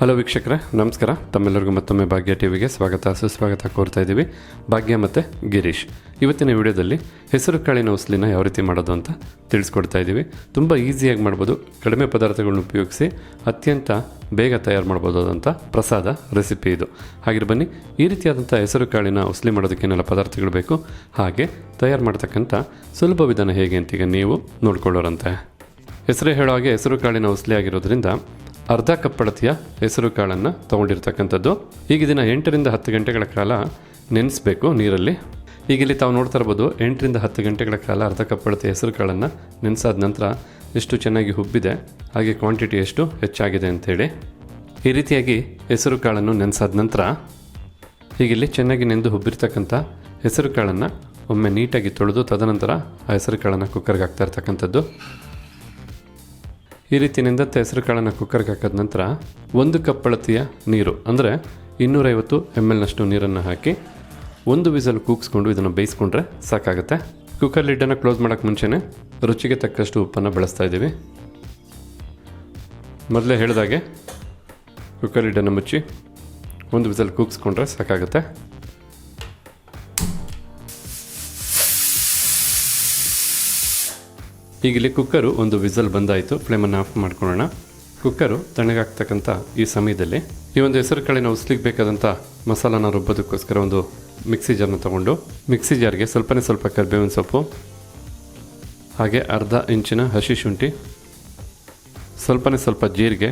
Hello ವೀಕ್ಷಕರೇ. ನಮಸ್ಕಾರ. ತಮ್ಮೆಲ್ಲರಿಗೂ ಮತ್ತೊಮ್ಮೆ ಭಾಗ್ಯ ಟಿವಿಗೆ ಸ್ವಾಗತ, ಸುಸ್ವಾಗತ ಕೋರ್ತಾ ಇದ್ದೀವಿ. ಭಾಗ್ಯ ಮತ್ತು ಗಿರೀಶ್. ಇವತ್ತಿನ ವಿಡಿಯೋದಲ್ಲಿ ಹೆಸರು, ಕಾಳಿನ ಉಸ್ಲಿನ ಯಾವ ರೀತಿ ಮಾಡೋದು ಅಂತ ತಿಳಿಸ್ಕೊಡ್ತಾ ಇದ್ದೀವಿ. ತುಂಬ ಈಸಿಯಾಗಿ ಮಾಡ್ಬೋದು. ಕಡಿಮೆ ಪದಾರ್ಥಗಳನ್ನು ಉಪಯೋಗಿಸಿ ಅತ್ಯಂತ ಬೇಗ ತಯಾರು ಮಾಡ್ಬೋದಾದಂಥ ಪ್ರಸಾದ ರೆಸಿಪಿ ಇದು. ಹಾಗೆ ಬನ್ನಿ, ಈ ರೀತಿಯಾದಂಥ ಹೆಸರು, ಕಾಳಿನ ಉಸ್ಲಿ ಮಾಡೋದಕ್ಕೇನೆಲ್ಲ ಪದಾರ್ಥಗಳು ಬೇಕು, ಹಾಗೆ ತಯಾರು ಮಾಡ್ತಕ್ಕಂಥ ಸುಲಭ ವಿಧಾನ ಹೇಗೆ ಅಂತೀಗ ನೀವು ನೋಡ್ಕೊಳ್ಳೋರಂತೆ. ಹೆಸರು ಹೇಳೋ ಹಾಗೆ ಹೆಸರು, ಕಾಳಿನ ಉಸ್ಲಿ ಆಗಿರೋದ್ರಿಂದ ಅರ್ಧ ಕಪ್ ಅಳತೆಯ ಹೆಸರು ಕಾಳನ್ನು ತೊಗೊಂಡಿರ್ತಕ್ಕಂಥದ್ದು. ಈಗ ದಿನ ಎಂಟರಿಂದ ಹತ್ತು ಗಂಟೆಗಳ ಕಾಲ ನೆನೆಸಬೇಕು ನೀರಲ್ಲಿ. ಈಗ ಇಲ್ಲಿ ತಾವು ನೋಡ್ತಾ ಇರ್ಬೋದು, ಎಂಟರಿಂದ ಹತ್ತು ಗಂಟೆಗಳ ಕಾಲ ಅರ್ಧ ಕಪ್ ಅಳತೆಯ ಹೆಸರು ಕಾಳನ್ನು ನೆನೆಸಾದ ನಂತರ ಎಷ್ಟು ಚೆನ್ನಾಗಿ ಹುಬ್ಬಿದೆ, ಹಾಗೆ ಕ್ವಾಂಟಿಟಿ ಎಷ್ಟು ಹೆಚ್ಚಾಗಿದೆ ಅಂಥೇಳಿ ಈ ರೀತಿಯಾಗಿ ಹೆಸರು ಕಾಳನ್ನು ನೆನೆಸಾದ ನಂತರ ಇಲ್ಲಿ ಚೆನ್ನಾಗಿ ನೆಂದು ಹುಬ್ಬಿರ್ತಕ್ಕಂಥ ಹೆಸರು ಕಾಳನ್ನು ಒಮ್ಮೆ ನೀಟಾಗಿ ತೊಳೆದು ತದನಂತರ ಆ ಹೆಸರು ಕಾಳನ್ನು ಕುಕ್ಕರ್ಗೆ ಹಾಕ್ತಾ ಇರ್ತಕ್ಕಂಥದ್ದು. ಈ ರೀತಿಯಿಂದ ಹೆಸರು ಕಾಳನ್ನು ಕುಕ್ಕರ್ಗೆ ಹಾಕಿದ ನಂತರ ಒಂದು ಕಪ್ ಅಳತೆಯ ನೀರು, ಅಂದರೆ ಇನ್ನೂರೈವತ್ತು ಎಂ ಎಲ್ನಷ್ಟು ನೀರನ್ನು ಹಾಕಿ ಒಂದು ವಿಸಲ್ ಕೂಗಿಸ್ಕೊಂಡು ಇದನ್ನು ಬೇಯಿಸ್ಕೊಂಡ್ರೆ ಸಾಕಾಗುತ್ತೆ. ಕುಕ್ಕರ್ ಲಿಡ್ಡನ್ನು ಕ್ಲೋಸ್ ಮಾಡೋಕ್ಕೆ ಮುಂಚೆನೇ ರುಚಿಗೆ ತಕ್ಕಷ್ಟು ಉಪ್ಪನ್ನು ಬಳಸ್ತಾ ಇದ್ದೀವಿ. ಮೊದಲೇ ಹೇಳಿದಾಗೆ ಕುಕ್ಕರ್ ಲಿಡ್ಡನ್ನು ಮುಚ್ಚಿ ಒಂದು ವಿಸಲ್ ಕೂಗಿಸ್ಕೊಂಡ್ರೆ ಸಾಕಾಗುತ್ತೆ. ಈಗ ಇಲ್ಲಿ ಕುಕ್ಕರು ಒಂದು ವಿಸಲ್ ಬಂದಾಯಿತು. ಫ್ಲೇಮನ್ನು ಆಫ್ ಮಾಡ್ಕೊಳ್ಳೋಣ. ಕುಕ್ಕರು ತಣ್ಣಗಾಗ್ತಕ್ಕಂಥ ಈ ಸಮಯದಲ್ಲಿ ಈ ಒಂದು ಹೆಸರು ಕಾಳಿನ ಉಸ್ಲಿಗೆ ಬೇಕಾದಂಥ ಮಸಾಲಾನ ರುಬ್ಬೋದಕ್ಕೋಸ್ಕರ ಒಂದು ಮಿಕ್ಸಿ ಜಾರ್ನ ತಗೊಂಡು, ಮಿಕ್ಸಿ ಜಾರ್ಗೆ ಸ್ವಲ್ಪನೇ ಸ್ವಲ್ಪ ಕರಿಬೇವಿನ ಸೊಪ್ಪು, ಹಾಗೆ ಅರ್ಧ ಇಂಚಿನ ಹಸಿ ಶುಂಠಿ, ಸ್ವಲ್ಪನೇ ಸ್ವಲ್ಪ ಜೀರಿಗೆ,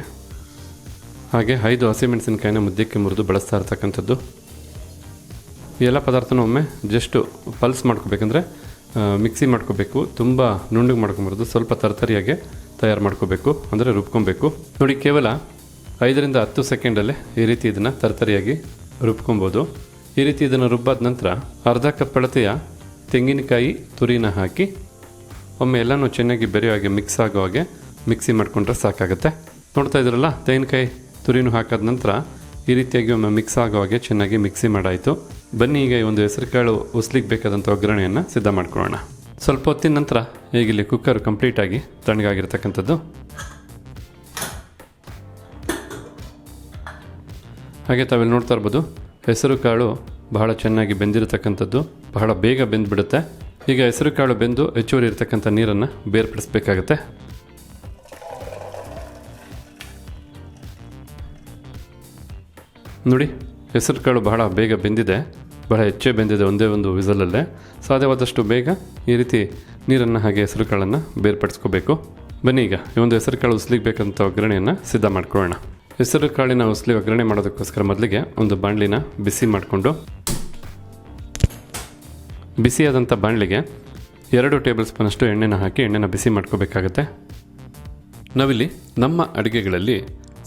ಹಾಗೆ ಐದು ಹಸಿಮೆಣಸಿನಕಾಯಿನ ಮುದ್ದಕ್ಕೆ ಮುರಿದು ಬಳಸ್ತಾ ಇರ್ತಕ್ಕಂಥದ್ದು. ಎಲ್ಲ ಪದಾರ್ಥನೂ ಒಮ್ಮೆ ಜಸ್ಟು ಪಲ್ಸ್ ಮಾಡ್ಕೋಬೇಕಂದ್ರೆ ಮಿಕ್ಸಿ ಮಾಡ್ಕೋಬೇಕು. ತುಂಬ ನುಣ್ಣಗೆ ಮಾಡ್ಕೊಬಾರ್ದು. ಸ್ವಲ್ಪ ತರತರಿಯಾಗಿ ತಯಾರು ಮಾಡ್ಕೋಬೇಕು. ಅಂದರೆ ರುಬ್ಕೊಬೇಕು. ನೋಡಿ, ಕೇವಲ ಐದರಿಂದ ಹತ್ತು ಸೆಕೆಂಡಲ್ಲೇ ಈ ರೀತಿ ಇದನ್ನು ತರತರಿಯಾಗಿ ರುಬ್ಕೊಬೋದು. ಈ ರೀತಿ ಇದನ್ನು ರುಬ್ಬಾದ ನಂತರ ಅರ್ಧ ಕಪ್ ಅಳತೆಯ ತೆಂಗಿನಕಾಯಿ ತುರಿನ ಹಾಕಿ ಒಮ್ಮೆ ಎಲ್ಲನೂ ಚೆನ್ನಾಗಿ ಬೆರೆಯೋ ಹಾಗೆ ಮಿಕ್ಸ್ ಆಗೋ ಹಾಗೆ ಮಿಕ್ಸಿ ಮಾಡಿಕೊಂಡ್ರೆ ಸಾಕಾಗುತ್ತೆ. ನೋಡ್ತಾ ಇದ್ರಲ್ಲ, ತೆಂಗಿನಕಾಯಿ ತುರಿನೂ ಹಾಕಾದ ನಂತರ ಈ ರೀತಿಯಾಗಿ ಒಮ್ಮೆ ಮಿಕ್ಸ್ ಆಗೋ ಹಾಗೆ ಚೆನ್ನಾಗಿ ಮಿಕ್ಸಿ ಮಾಡಾಯಿತು. ಬನ್ನಿ, ಈಗ ಈ ಒಂದು ಹೆಸರುಕಾಳು ಉಸ್ಲಿಕ್ಕೆ ಬೇಕಾದಂಥ ಒಗ್ಗರಣೆಯನ್ನು ಸಿದ್ಧ ಮಾಡ್ಕೊಳ್ಳೋಣ. ಸ್ವಲ್ಪ ಹೊತ್ತಿನ ನಂತರ ಈಗಿಲ್ಲಿ ಕುಕ್ಕರ್ ಕಂಪ್ಲೀಟಾಗಿ ತಣ್ಣಗಾಗಿರ್ತಕ್ಕಂಥದ್ದು. ಹಾಗೆ ತಾವಿಲ್ಲಿ ನೋಡ್ತಾ ಇರ್ಬೋದು ಹೆಸರು ಕಾಳು ಬಹಳ ಚೆನ್ನಾಗಿ ಬೆಂದಿರತಕ್ಕಂಥದ್ದು, ಬಹಳ ಬೇಗ ಬೆಂದ್ಬಿಡುತ್ತೆ. ಈಗ ಹೆಸರು ಕಾಳು ಬೆಂದು ಹೆಚ್ಚುವರಿ ಇರತಕ್ಕಂಥ ನೀರನ್ನು ಬೇರ್ಪಡಿಸಬೇಕಾಗತ್ತೆ. ನೋಡಿ ಹೆಸರು ಕಾಳು ಬಹಳ ಬೇಗ ಬೆಂದಿದೆ, ಬಹಳ ಹೆಚ್ಚೇ ಬೆಂದಿದೆ ಒಂದೇ ಒಂದು ವಿಸಲಲ್ಲೇ. ಸಾಧ್ಯವಾದಷ್ಟು ಬೇಗ ಈ ರೀತಿ ನೀರನ್ನು ಹಾಗೆ ಹೆಸರು ಕಾಳನ್ನು ಬೇರ್ಪಡಿಸ್ಕೋಬೇಕು. ಬನ್ನಿ ಈಗ, ಈ ಒಂದು ಹೆಸರು ಕಾಳು ಉಸ್ಲಿಗೆ ಬೇಕಂತ ಒಗ್ಗರಣೆಯನ್ನು ಸಿದ್ಧ ಮಾಡ್ಕೊಳ್ಳೋಣ. ಹೆಸರು ಕಾಳಿನ ಉಸ್ಲಿ ಒಗ್ಗರಣೆ ಮಾಡೋದಕ್ಕೋಸ್ಕರ ಮೊದಲಿಗೆ ಒಂದು ಬಾಣಲಿನ ಬಿಸಿ ಮಾಡಿಕೊಂಡು ಬಿಸಿಯಾದಂಥ ಬಾಣಲಿಗೆ ಎರಡು ಟೇಬಲ್ ಸ್ಪೂನಷ್ಟು ಎಣ್ಣೆನ ಹಾಕಿ ಎಣ್ಣೆನ ಬಿಸಿ ಮಾಡ್ಕೋಬೇಕಾಗತ್ತೆ. ನಾವಿಲ್ಲಿ ನಮ್ಮ ಅಡುಗೆಗಳಲ್ಲಿ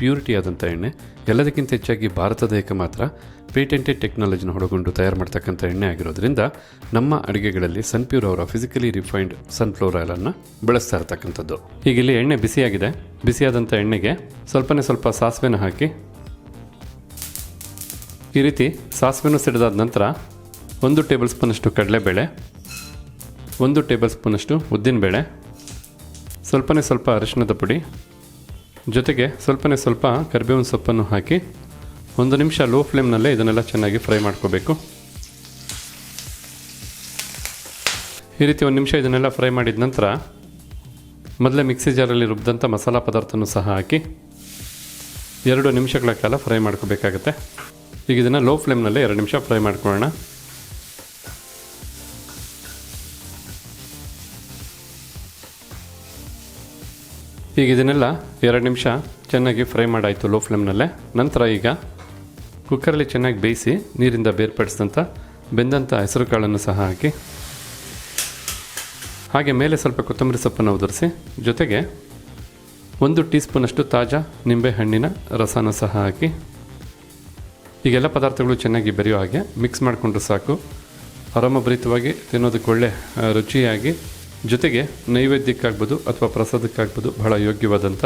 ಪ್ಯೂರಿಟಿ ಆದಂಥ ಎಣ್ಣೆ, ಎಲ್ಲದಕ್ಕಿಂತ ಹೆಚ್ಚಾಗಿ ಭಾರತದ ಏಕಮಾತ್ರ ಮಾತ್ರ ಪೇಟೆಂಟೆಡ್ ಟೆಕ್ನಾಲಜಿನ ಹೊಡಗೊಂಡು ತಯಾರು ಮಾಡ್ತಕ್ಕಂಥ ಎಣ್ಣೆ ಆಗಿರೋದ್ರಿಂದ ನಮ್ಮ ಅಡುಗೆಗಳಲ್ಲಿ ಸನ್ಪ್ಯೂರ್ ಅವರ ಫಿಸಿಕಲಿ ರಿಫೈನ್ಡ್ ಸನ್ಫ್ಲವರ್ ಆಯಿಲನ್ನು ಬಳಸ್ತಾ ಇರ್ತಕ್ಕಂಥದ್ದು. ಈಗ ಇಲ್ಲಿ ಎಣ್ಣೆ ಬಿಸಿಯಾಗಿದೆ. ಬಿಸಿಯಾದಂಥ ಎಣ್ಣೆಗೆ ಸ್ವಲ್ಪನೇ ಸ್ವಲ್ಪ ಸಾಸಿವೆನ ಹಾಕಿ ಈ ರೀತಿ ಸಾಸಿವೆನೂ ಸಿಡಿದಾದ ನಂತರ ಒಂದು ಟೇಬಲ್ ಸ್ಪೂನಷ್ಟು ಕಡಲೆಬೇಳೆ, ಒಂದು ಟೇಬಲ್ ಸ್ಪೂನಷ್ಟು ಉದ್ದಿನಬೇಳೆ, ಸ್ವಲ್ಪನೇ ಸ್ವಲ್ಪ ಅರಿಶಿನದ ಪುಡಿ ಜೊತೆಗೆ ಸ್ವಲ್ಪನೇ ಸ್ವಲ್ಪ ಕರಿಬೇವಿನ ಸೊಪ್ಪನ್ನು ಹಾಕಿ ಒಂದು ನಿಮಿಷ ಲೋ ಫ್ಲೇಮ್ನಲ್ಲೇ ಇದನ್ನೆಲ್ಲ ಚೆನ್ನಾಗಿ ಫ್ರೈ ಮಾಡ್ಕೋಬೇಕು. ಈ ರೀತಿ ಒಂದು ನಿಮಿಷ ಇದನ್ನೆಲ್ಲ ಫ್ರೈ ಮಾಡಿದ ನಂತರ ಮೊದಲೇ ಮಿಕ್ಸಿ ಜಾರಲ್ಲಿ ರುಬ್ಬಿದಂಥ ಮಸಾಲ ಪದಾರ್ಥನೂ ಸಹ ಹಾಕಿ ಎರಡು ನಿಮಿಷಗಳ ಕಾಲ ಫ್ರೈ ಮಾಡ್ಕೋಬೇಕಾಗತ್ತೆ. ಈಗ ಇದನ್ನು ಲೋ ಫ್ಲೇಮ್ನಲ್ಲೇ ಎರಡು ನಿಮಿಷ ಫ್ರೈ ಮಾಡ್ಕೊಳ್ಳೋಣ. ಈಗ ಇದನ್ನೆಲ್ಲ ಎರಡು ನಿಮಿಷ ಚೆನ್ನಾಗಿ ಫ್ರೈ ಮಾಡಾಯಿತು ಲೋ ಫ್ಲೇಮ್ನಲ್ಲೇ. ನಂತರ ಈಗ ಕುಕ್ಕರಲ್ಲಿ ಚೆನ್ನಾಗಿ ಬೇಯಿಸಿ ನೀರಿಂದ ಬೇರ್ಪಡಿಸಿದಂಥ ಬೆಂದಂಥ ಹೆಸರು ಕಾಳನ್ನು ಸಹ ಹಾಕಿ, ಹಾಗೆ ಮೇಲೆ ಸ್ವಲ್ಪ ಕೊತ್ತಂಬರಿ ಸೊಪ್ಪನ್ನು ಉದುರಿಸಿ, ಜೊತೆಗೆ ಒಂದು ಟೀ ಸ್ಪೂನಷ್ಟು ತಾಜಾ ನಿಂಬೆ ಹಣ್ಣಿನ ರಸನ ಸಹ ಹಾಕಿ, ಈಗೆಲ್ಲ ಪದಾರ್ಥಗಳು ಚೆನ್ನಾಗಿ ಬೆರೆಯೋ ಹಾಗೆ ಮಿಕ್ಸ್ ಮಾಡಿಕೊಂಡ್ರೆ ಸಾಕು. ಆರಾಮಭರಿತವಾಗಿ ತಿನ್ನೋದಕ್ಕೆ ಒಳ್ಳೆ ರುಚಿಯಾಗಿ ಜೊತೆಗೆ ನೈವೇದ್ಯಕ್ಕಾಗ್ಬೋದು ಅಥವಾ ಪ್ರಸಾದಕ್ಕಾಗ್ಬೋದು ಬಹಳ ಯೋಗ್ಯವಾದಂಥ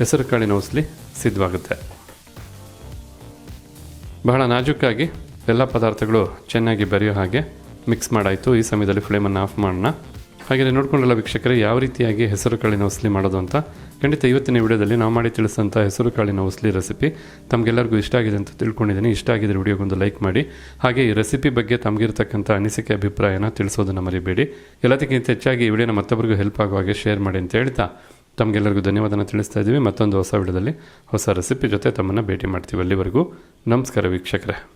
ಹೆಸರು ಕಾಳಿನ ಉಸ್ಲಿ ಸಿದ್ಧವಾಗುತ್ತೆ. ಬಹಳ ನಾಜೂಕಾಗಿ ಎಲ್ಲ ಪದಾರ್ಥಗಳು ಚೆನ್ನಾಗಿ ಬೆರೆಯೋ ಹಾಗೆ ಮಿಕ್ಸ್ ಮಾಡಾಯಿತು. ಈ ಸಮಯದಲ್ಲಿ ಫ್ಲೇಮನ್ನು ಆಫ್ ಮಾಡೋಣ. ಹಾಗೆ ನೋಡ್ಕೊಂಡಲ್ಲ ವೀಕ್ಷಕರೇ, ಯಾವ ರೀತಿಯಾಗಿ ಹೆಸರು ಕಾಳಿನ ಉಸ್ಲಿ ಮಾಡೋದು ಅಂತ? ಖಂಡಿತ ಇವತ್ತಿನ ವಿಡಿಯೋದಲ್ಲಿ ನಾವು ಮಾಡಿ ತಿಳಿಸಿದಂಥ ಹೆಸರು ಕಾಳಿನ ಉಸ್ಲಿ ರೆಸಿಪಿ ತಮಗೆಲ್ಲರಿಗೂ ಇಷ್ಟ ಆಗಿದೆ ಅಂತ ತಿಳ್ಕೊಂಡಿದ್ದೀನಿ. ಇಷ್ಟ ಆಗಿದ್ರೆ ವಿಡಿಯೋಗೊಂದು ಲೈಕ್ ಮಾಡಿ. ಹಾಗೆ ಈ ರೆಸಿಪಿ ಬಗ್ಗೆ ತಮಗಿರ್ತಕ್ಕಂಥ ಅನಿಸಿಕೆ, ಅಭಿಪ್ರಾಯನ ತಿಳಿಸೋದನ್ನು ಮರಿಬೇಡಿ ಎಲ್ಲದಕ್ಕಿಂತ ಹೆಚ್ಚಾಗಿ ಈ ವಿಡಿಯೋನ ಮತ್ತೊಬ್ಬರಿಗೂ ಹೆಲ್ಪ್ ಆಗುವ ಹಾಗೆ ಶೇರ್ ಮಾಡಿ ಅಂತ ಹೇಳ್ತಾ ತಮಗೆಲ್ಲರಿಗೂ ಧನ್ಯವಾದನ ತಿಳಿಸ್ತಾ ಇದ್ದೀವಿ. ಮತ್ತೊಂದು ಹೊಸ ವಿಡಿಯೋದಲ್ಲಿ ಹೊಸ ರೆಸಿಪಿ ಜೊತೆ ತಮ್ಮನ್ನು ಭೇಟಿ ಮಾಡ್ತೀವಿ ಅಲ್ಲಿವರೆಗೂ. ನಮಸ್ಕಾರ ವೀಕ್ಷಕರೇ.